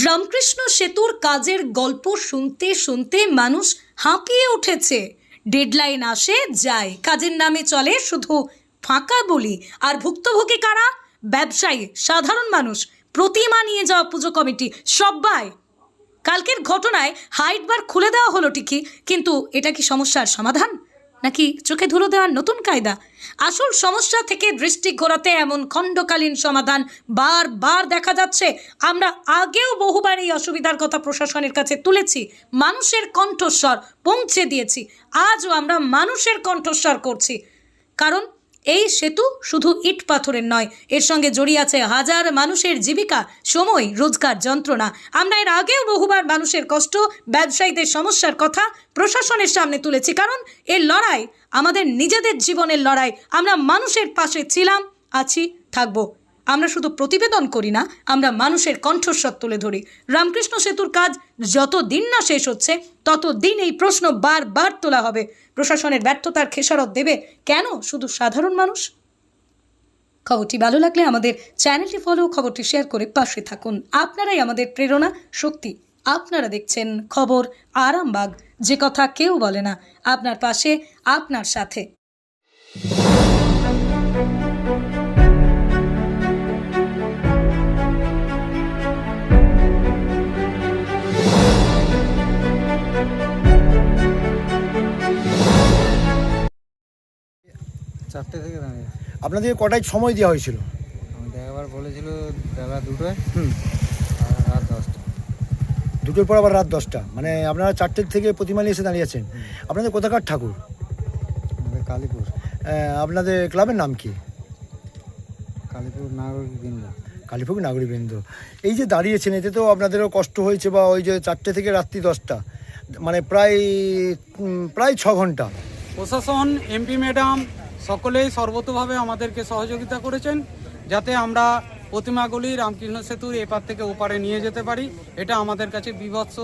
রামকৃষ্ণ সেতুর কাজের গল্প শুনতে শুনতে মানুষ হাঁপিয়ে উঠেছে। ডেডলাইন আসে, যায়। কাজের নামে চলে শুধু ফাঁকা বলি। আর ভুক্তভোগী কারা? ব্যবসায়ী, সাধারণ মানুষ। প্রতিমা নিয়ে যাওয়া পুজো কমিটি সবাই কালকের ঘটনায় হাইট বার খুলে দেওয়া হলো ঠিকই, কিন্তু এটা কি সমস্যার সমাধান? নাকি চোখে ধুলো দেওয়ার নতুন কায়দা? আসল সমস্যা থেকে দৃষ্টি ঘোরাতে এমন খণ্ডকালীন সমাধান বারবার দেখা যাচ্ছে। আমরা আগেও বহুবার এই অসুবিধার কথা প্রশাসনের কাছে তুলেছি। মানুষের কণ্ঠস্বর পৌঁছে দিয়েছি। আজও আমরা মানুষের কণ্ঠস্বর করছি। কারণ এই সেতু শুধু ইট পাথরের নয়, এর সঙ্গে জড়িয়ে আছে হাজার মানুষের জীবিকা, সময়, রোজগার যন্ত্রণা। আমরা এর আগেও বহুবার মানুষের কষ্ট, ব্যবসায়ীদের সমস্যার কথা প্রশাসনের সামনে তুলেছি, কারণ এর লড়াই আমাদের নিজেদের জীবনের লড়াই। আমরা মানুষের পাশে ছিলাম, আছি, থাকব। আমরা শুধু প্রতিবেদন করি না, আমরা মানুষের কণ্ঠস্বর তুলে ধরি। রামকৃষ্ণ সেতুর কাজ যত দিন না শেষ হচ্ছে, তত দিন এই প্রশ্ন বারবার তোলা হবে। প্রশাসনের ব্যর্থতার খেসারত দেবে কেন শুধু সাধারণ মানুষ? খবরটি ভালো লাগলে আমাদের চ্যানেলটি ফলো খবরটি শেয়ার করে পাশে থাকুন। আপনারাই আমাদের প্রেরণা, শক্তি। আপনারা দেখছেন খবর আরামবাগ। যে কথা কেউ বলে না, আপনার পাশে, আপনার সাথে। চারটে থেকে দাঁড়িয়ে। আপনাদের কটায় সময় দেওয়া হয়েছিল? আমাদের একবার বলেছিল বেলা দুটোয়। হুম। আর রাত দশটা। দুটোর পর আবার রাত দশটা। মানে আপনারা চারটের থেকে প্রতিমা নিয়ে এসে দাঁড়িয়ে আছেন। আপনাদের কোথাকার ঠাকুর? আমাদের কালীপুর। আহ, আপনাদের ক্লাবের নাম কি? কালীপুর নাগরিক কেন্দ্র কালীপুর নাগরিকবৃন্দ। এই যে দাঁড়িয়েছেন এতে তো আপনাদেরও কষ্ট হয়েছে বা ওই যে চারটে থেকে রাত্রি দশটা। মানে প্রায় উম, প্রায় ছ ঘণ্টা। প্রশাসন এমপি ম্যাডাম সকলেই সর্বতভাবে আমাদেরকে সহযোগিতা করেছেন যাতে আমরা প্রতিমাগুলি রামকৃষ্ণ সেতুর এপার থেকে ওপারে নিয়ে যেতে পারি। এটা আমাদের কাছে বিভৎস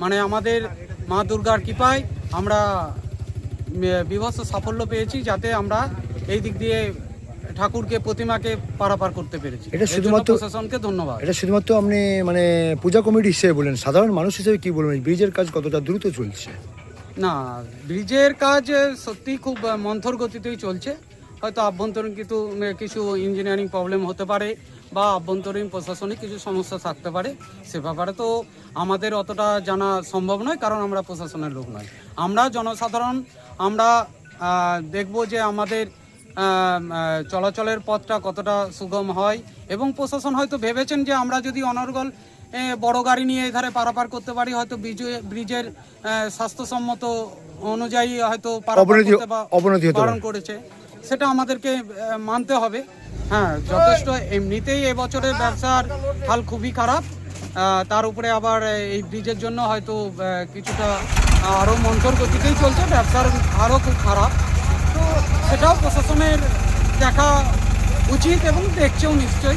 মানে আমাদের মা দুর্গার কৃপায় আমরা বিভৎস সাফল্য পেয়েছি যাতে আমরা এই দিক দিয়ে ঠাকুরকে প্রতিমাকে পারাপার করতে পেরেছি। এটা শুধুমাত্র- প্রশাসনকে ধন্যবাদ। এটা শুধুমাত্র আপনি মানে পূজা কমিটি হিসেবে বলেন সাধারণ মানুষ হিসেবে কি বলবেন? ব্রিজের কাজ কতটা দ্রুত চলছে? না ব্রিজের কাজ সত্যি খুব মন্থর গতিতেই চলছে। হয়তো আভ্যন্তরীণ কিছু কিছু ইঞ্জিনিয়ারিং প্রবলেম হতে পারে, বা আভ্যন্তরীণ প্রশাসনিক কিছু সমস্যা থাকতে পারে। সে ব্যাপারে তো আমাদের অতটা জানা সম্ভব নয়, কারণ আমরা প্রশাসনের লোক নয়। আমরা জনসাধারণ, আমরা দেখব যে আমাদের চলাচলের পথটা কতটা সুগম হয়, এবং প্রশাসন হয়তো ভেবেছেন যে আমরা যদি অনর্গল বড় গাড়ি নিয়ে এধারে পারাপার করতে পারি হয়তো ব্রিজে- ব্রিজের স্বাস্থ্যসম্মত অনুযায়ী হয়তো অবনতি- বারণ করেছে। সেটা আমাদেরকে মানতে হবে। হ্যাঁ যথেষ্ট এমনিতেই এবছরের ব্যবসার হাল খুবই খারাপ। তার উপরে আবার এই ব্রিজের জন্য হয়তো কিছুটা আরও মন্থর গতিতেই চলছে ব্যবসার আরও খুব খারাপ। তো সেটাও প্রশাসনের দেখা উচিত এবং দেখছেও নিশ্চয়ই।